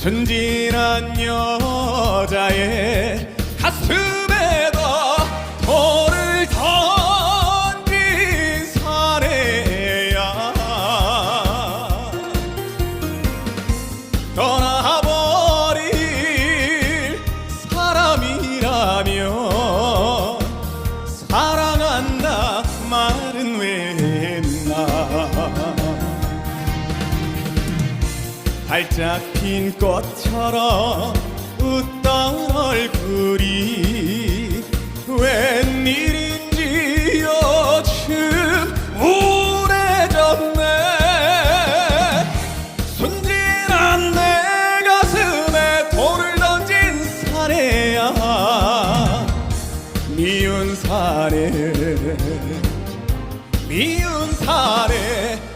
순진한 여자의 가슴에다 돌을 던진 사내야. 떠나버릴 사람이라면 사랑한다 말은 왜 활짝 핀 꽃처럼 웃던 얼굴이 웬일인지 요즘 우울해졌네. 순진한 내 가슴에 돌을 던진 사내야. 미운 사내 미운 사내